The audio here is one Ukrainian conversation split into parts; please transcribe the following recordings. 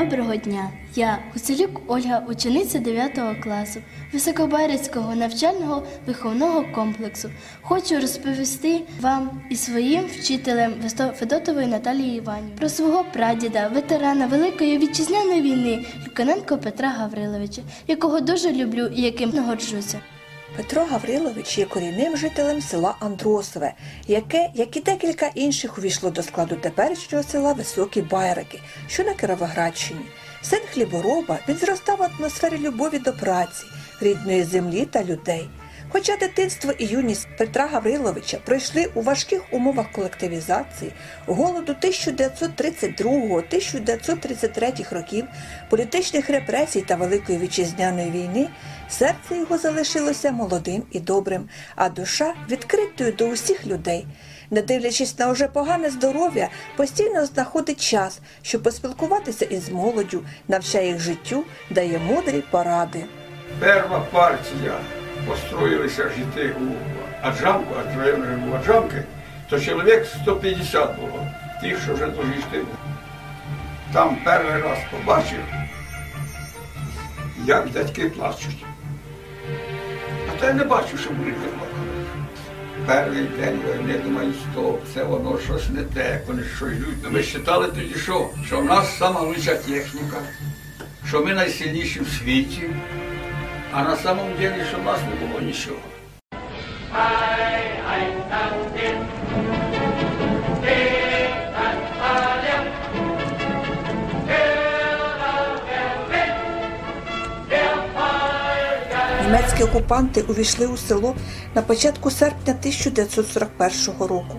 Доброго дня! Я Гуцелюк Ольга, учениця 9 класу Високоберецького навчального виховного комплексу. Хочу розповісти вам і своїм вчителем Федотової Наталії Іванівни про свого прадіда, ветерана Великої вітчизняної війни Люканенко Петра Гавриловича, якого дуже люблю і яким нагорджуся. Петро Гаврилович є корінним жителем села Андросове, яке, як і декілька інших, увійшло до складу теперішнього села Високі Байраки, що на Кировоградщині. Син хлібороба, він зростав в атмосфері любові до праці, рідної землі та людей. Хоча дитинство і юність Петра Гавриловича пройшли у важких умовах колективізації, голоду 1932-1933 років, політичних репресій та Великої вітчизняної війни, серце його залишилося молодим і добрим, а душа відкритою до усіх людей. Не дивлячись на уже погане здоров'я, постійно знаходить час, щоб поспілкуватися із молоддю, навчає їх життю, дає мудрі поради. Перша партія построїлися жити у Аджамку, у Аджамки, то чоловік 150 було, тих, що вже дуже йшли. Там перший раз побачив, як дядьки плачуть. А то я не бачу, що були плакали. Перший день війни, думаю, стоп, це воно щось не те, вони що йдуть. Ну, ми вважали тоді, що, що в нас сама техніка, що ми найсильніші в світі. А на самом деле, що в нас не було нічого. Німецькі окупанти увійшли у село на початку серпня 1941 року.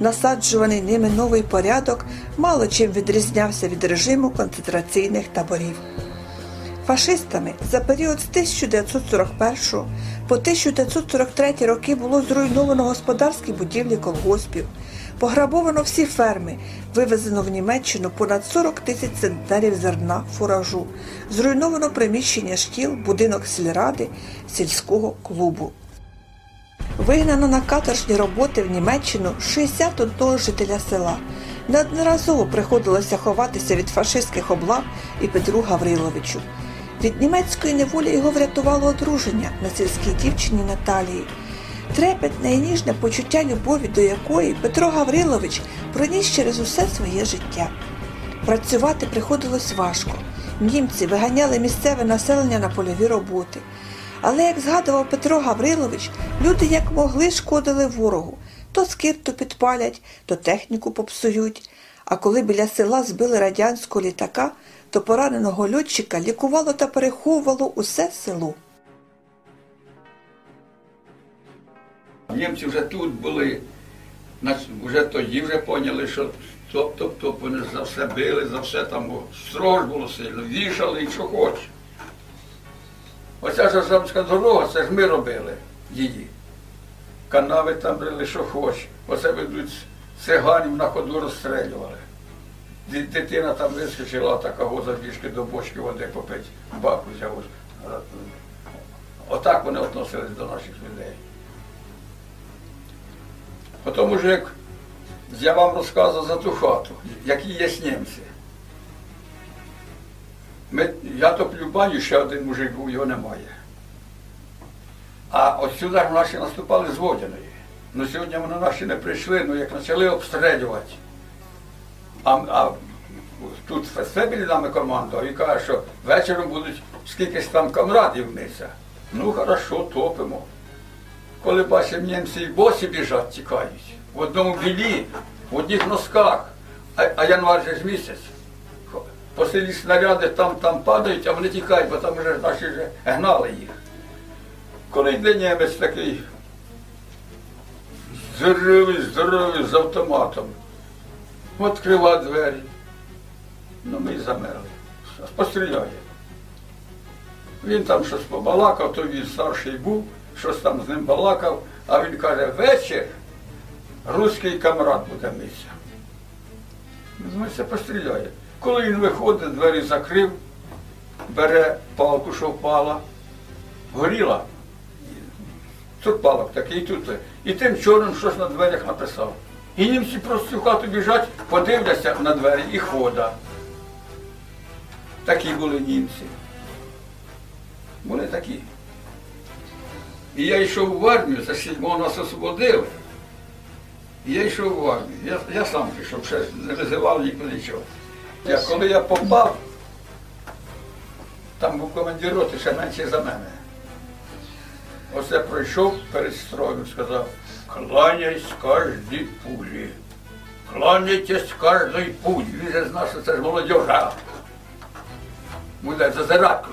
Насаджуваний ними новий порядок мало чим відрізнявся від режиму концентраційних таборів. Фашистами за період з 1941 по 1943 роки було зруйновано господарські будівлі колгоспів, пограбовано всі ферми, вивезено в Німеччину понад 40 тисяч центнерів зерна, фуражу, зруйновано приміщення шкіл, будинок сільради, сільського клубу. Вигнано на каторжні роботи в Німеччину 61 жителя села. Неодноразово приходилося ховатися від фашистських облав і Петру Гавриловичу. Від німецької неволі його врятувало одруження на сільській дівчині Наталії. Трепетне і ніжне почуття любові, до якої Петро Гаврилович проніс через усе своє життя. Працювати приходилось важко. Німці виганяли місцеве населення на польові роботи. Але, як згадував Петро Гаврилович, люди як могли шкодили ворогу. То скирту підпалять, то техніку попсують. А коли біля села збили радянського літака, то пораненого льотчика лікувало та переховувало усе село. Німці вже тут були, вже тоді вже поняли, що топ-топ-топ вони за все били, за все там о, строго було сильно, вішали і що хочеш. Оця ж Азамська дорога, це ж ми робили її. Канави там брали, що хочеш. Оце ведуть циганів на ходу розстрелювали. Ди- Дитина там вискочила, така забіжки до бочки води попить, баку взяв. Отак вони відносились до наших людей. Потім уже як я вам розказував за ту хату, які є німці. Ми, я топлю баню, ще один мужик був, його немає. А от сюди наші наступали з Водяної. Ну сьогодні вони наші не прийшли, ну як почали обстрілювати. А, а тут Фебіль нами командував і каже, що вечором будуть скількись там камрадів митися. Ну хорошо, топимо. Коли бачимо німці і босі біжать, тікають. В одному білі, в одних носках, а, а январ же ж місяць. По снаряди там, там падають, а вони тікають, бо там вже наші вже гнали їх. Коли йде німець такий здоровий, здоровий, з автоматом, відкрива двері. Ну ми замерли. Постріляє. Він там щось побалакав, то він старший був, щось там з ним балакав, а він каже, вечір руський камрад буде митися. Ну, це постріляє. Коли він виходить, двері закрив, бере палку, що впала, горіла. Тут палок такий, тут. І тим чорним щось на дверях написав. І німці просто в хату біжать, подивляться на двері і хода. Такі були німці. Були такі. І я йшов в армію, за сідьмого нас освободили. І я йшов в армію. Я, я сам пішов, ще не визивав нікуди нічого. Я, коли я попав, там був командир роти ще менше за мене. Оце пройшов перед строєм, сказав, кланяйсь кожній пулі. Кланяйтесь кожній пулі. Він же знав, що це ж молодежа. Буде зазирати.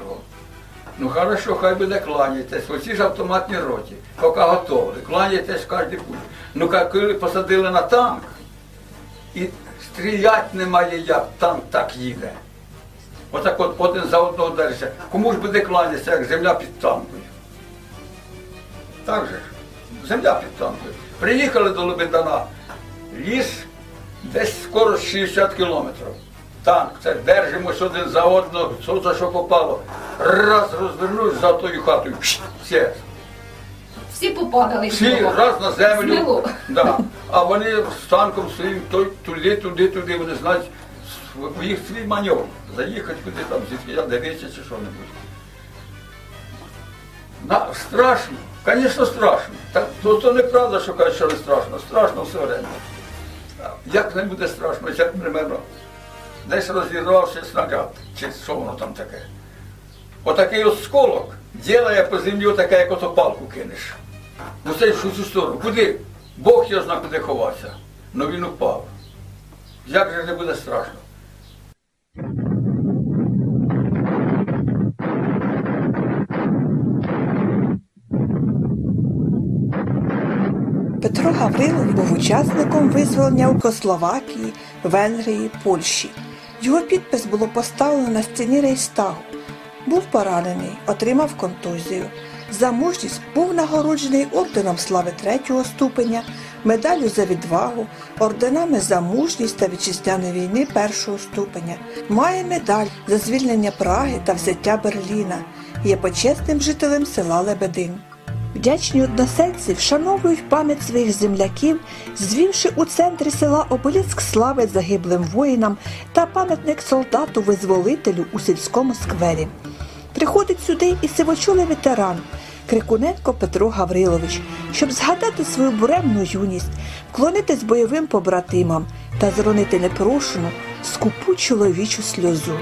Ну хорошо, хай буде кланяйтесь. Оці ж автоматні роті, поки готові. Кланяйтесь кожній пулі. Ну коли посадили на танк, і стріляти немає як, танк так їде. Отак от один за одного дальше. Кому ж буде кланятися, як земля під танкою? Так же ж. Земля під танкою. Приїхали до Лебедана. Ліс десь скоро 60 кілометрів. Танк, це держимось один за одного, що за що попало. Раз розвернусь за тою хатою. Все. Всі попадали. Всі раз на землю. Да. А вони з танком своїм той, туди, туди, туди, вони знають, їх свій маневр. Заїхати куди там, звідки я дивитися чи що-небудь. Страшно, звісно, страшно. Так, то, то неправда, що кажуть, що не страшно. Страшно все время. Як не буде страшно, як примерно. Десь розірвався снаряд, чи що воно там таке. Отакий осколок ділає по землі отаке, як ото палку кинеш. Ну це в цю сторону. Куди? Бог його знає, куди ховатися. Ну він упав. Як же не буде страшно? Петро Гаврилов був учасником визволення Українословакії, Венгрії, Польщі. Його підпис було поставлено на стіні Рейхстагу. Був поранений, отримав контузію. За мужність був нагороджений орденом слави третього ступеня, медаллю за відвагу, орденами за мужність та вітчизняної війни першого ступеня. Має медаль за звільнення Праги та взяття Берліна. Є почесним жителем села Лебедин. Вдячні односельці вшановують пам'ять своїх земляків, звівши у центрі села обеліск слави загиблим воїнам та пам'ятник солдату-визволителю у сільському сквері. Приходить сюди і сивочолий ветеран Крикуненко Петро Гаврилович, щоб згадати свою буремну юність, вклонитись бойовим побратимам та зронити непрошену, скупу чоловічу сльозу.